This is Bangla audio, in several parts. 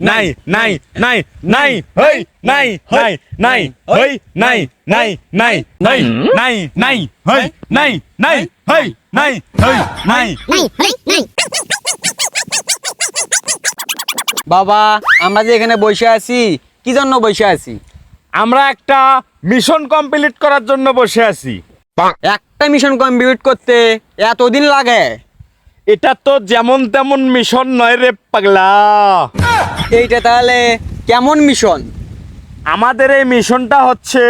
নাই নাই নাই নাই হেই নাই নাই নাই হেই নাই নাই নাই নাই নাই নাই হেই নাই নাই হেই নাই হেই নাই বাবা আমরা যে এখানে বসে আছি কি জন্য বসে আছি? আমরা একটা মিশন কমপ্লিট করার জন্য বসে আছি। একটা মিশন কমপ্লিট করতে এতদিন লাগে? এটা তো যেমন তেমন মিশন নয় রে পাগলা। এইটা তাহলে কেমন মিশন? আমাদের এই মিশনটা হচ্ছে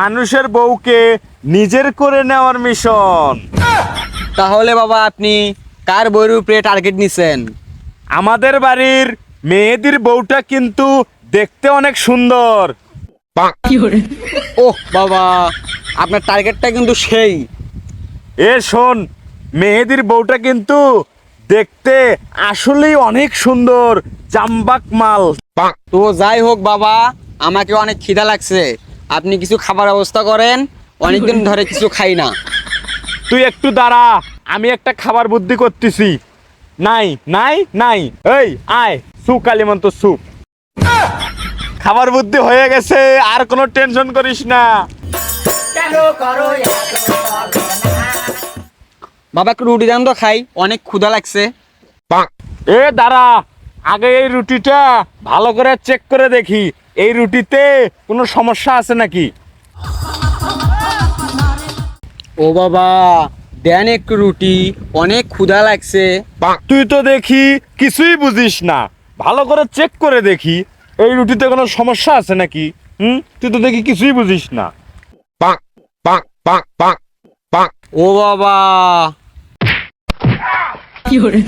মানুষের বউকে নিজের করে নেওয়ার মিশন। তাহলে বাবা আপনি কার বইয়ের উপরে টার্গেট নিছেন? আমাদের বাড়ির মেয়েদের বউটা কিন্তু দেখতে অনেক সুন্দর। ওহ বাবা আপনার টার্গেটটা কিন্তু সেই। এ শোন মেয়েদের বউটা কিন্তু দেখতে আসলেই অনেক সুন্দর জাম্বাক মাল। তো যাই হোক বাবা আমাকে অনেক খিদা লাগছে। আপনি কিছু খাবার ব্যবস্থা করেন অনেকদিন ধরে কিছু খাই না। তুই একটু দাঁড়া আমি একটা খাবার বুদ্ধি করতেছি। নাই নাই নাই। এই আয় সু কালিমন্ত সু খাবার বুদ্ধি হয়ে গেছে আর কোনো টেনশন করিস না। বাবা একটু রুটি দেন তো খাই। অনেক ক্ষুধা লাগছে। এ দাঁড়া আগে এই রুটিটা ভালো করে চেক করে দেখি। এই রুটিতে কোনো সমস্যা আছে নাকি? ও বাবা দেন একটু রুটি। অনেক ক্ষুধা লাগছে। তুই তো দেখি কিছুই বুঝিস না। ভালো করে চেক করে দেখি এই রুটিতে কোনো সমস্যা আছে নাকি? হুম? তুই তো দেখি কিছুই বুঝিস না। ও বাবা 有人